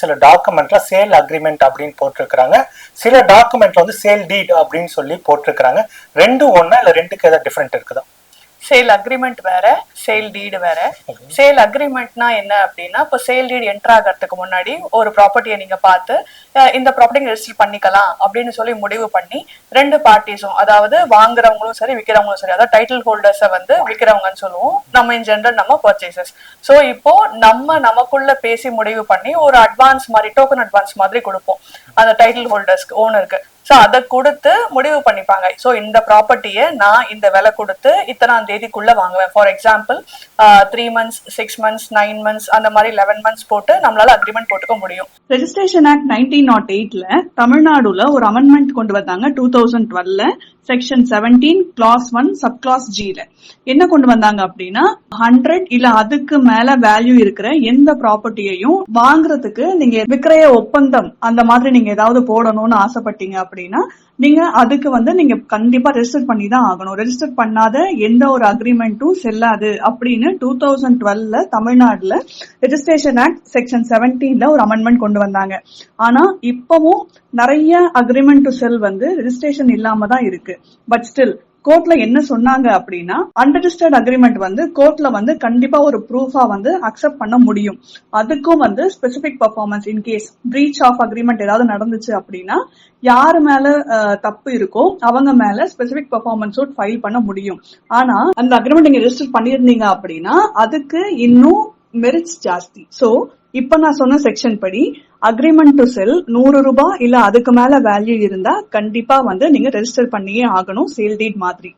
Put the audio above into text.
சில டாக்குமெண்ட்ல sale agreement அப்படின்னு போட்டிருக்கிறாங்க. சில டாக்குமெண்ட்ல வந்து சேல் டீட் அப்படின்னு சொல்லி போட்டிருக்கிறாங்க. ரெண்டு ஒன்னா இல்ல ரெண்டுக்கு ஏதாவது டிஃபரெண்ட் இருக்குதா? சேல் அக்ரிமெண்ட் வேற சேல் டீடு வேற. சேல் அக்ரிமெண்ட்னா என்ன அப்படின்னா இப்போ சேல் டீடு என்டர் ஆகிறதுக்கு முன்னாடி ஒரு ப்ராப்பர்ட்டியை நீங்க பார்த்து இந்த ப்ராப்பர்ட்டி ரெஜிஸ்டர் பண்ணிக்கலாம் அப்படின்னு சொல்லி முடிவு பண்ணி ரெண்டு பார்ட்டிஸும் அதாவது வாங்குறவங்களும் சரி விற்கிறவங்களும் சரி அதாவது டைட்டில் ஹோல்டர்ஸை வந்து விற்கிறவங்கன்னு சொல்லுவோம். நம்ம இன் ஜென்ரல் நம்ம பர்ச்சேசஸ் ஸோ இப்போ நம்ம நமக்குள்ள பேசி முடிவு பண்ணி ஒரு அட்வான்ஸ் மாதிரி டோக்கன் அட்வான்ஸ் மாதிரி கொடுப்போம். அந்த டைட்டில் ஹோல்டர்ஸ்க்கு ஓனருக்கு ஸோ அதை கொடுத்து முடிவு பண்ணிப்பாங்க. ஸோ இந்த ப்ராப்பர்ட்டியை நான் இந்த விலை கொடுத்து இத்தனாம் தேதிக்குள்ளே வாங்குவேன். For example three months six months nine months அந்த மாதிரி லெவன் மந்த்ஸ் போட்டு நம்மளால அக்ரிமெண்ட் போட்டுக்க முடியும். ரெஜிஸ்ட்ரேஷன் ஆக்ட் நைன்டீன் நாட் எயிட்ல தமிழ்நாடுல ஒரு அமெண்ட்மெண்ட் கொண்டு வந்தாங்க two thousand twelve section seventeen clause one sub clause ஜில என்ன கொண்டு வந்தாங்க அப்படின்னா ஹண்ட்ரட் இல்ல அதுக்கு மேல வேல்யூ இருக்கிற எந்த ப்ராப்பர்ட்டியையும் வாங்குறதுக்கு நீங்க விக்கிரய ஒப்பந்தம் அந்த மாதிரி நீங்க ஏதாவது போடணும்னு ஆசைப்பட்டீங்க அப்படின்னா நீங்க அதுக்கு வந்து நீங்க கண்டிப்பா ரெஜிஸ்டர் பண்ணி தான் ஆகணும். ரெஜிஸ்டர் பண்ணாத எந்த ஒரு அக்ரிமெண்ட்டும் செல்லாது அப்படின்னு டூ தௌசண்ட் டுவெல்ல தமிழ்நாடுல ரெஜிஸ்ட்ரேஷன் ஆக்ட் செக்ஷன் செவன்டீன்ல ஒரு அமெண்ட்மெண்ட் கொண்டு வந்தாங்க. ஆனா இப்பவும் நிறைய அக்ரிமெண்ட் டு செல் வந்து ரெஜிஸ்ட்ரேஷன் இல்லாம தான் இருக்கு. பட் ஸ்டில் கோர்ட்ல என்ன சொன்னாங்க அப்படின்னா அன்ரெஜிஸ்டர்ட் அக்ரிமெண்ட் வந்து கோர்ட்ல வந்து கண்டிப்பா ஒரு ப்ரூஃபா வந்து அக்செப்ட் பண்ண முடியும். அதுக்கும் வந்து specific performance in case breach of agreement ஏதாவது நடந்துச்சு அப்படின்னா யாரு மேல அஹ், தப்பு இருக்கோ அவங்க மேல ஸ்பெசிபிக் பர்ஃபார்மன்ஸ் ஃபைல் பண்ண முடியும். ஆனா அந்த அக்ரிமெண்ட் நீங்க ரெஜிஸ்டர் பண்ணியிருந்தீங்க அப்படின்னா அதுக்கு இன்னும் மெரிட்ஸ் ஜாஸ்தி. சோ இப்ப நான் சொன்ன செக்ஷன் படி அக்ரிமெண்ட் டு செல் நூறு ரூபாய் இல்ல அதுக்கு மேல வேல்யூ இருந்தா கண்டிப்பா வந்து நீங்க ரெஜிஸ்டர் பண்ணியே ஆகணும் சேல் டீட் மாதிரி.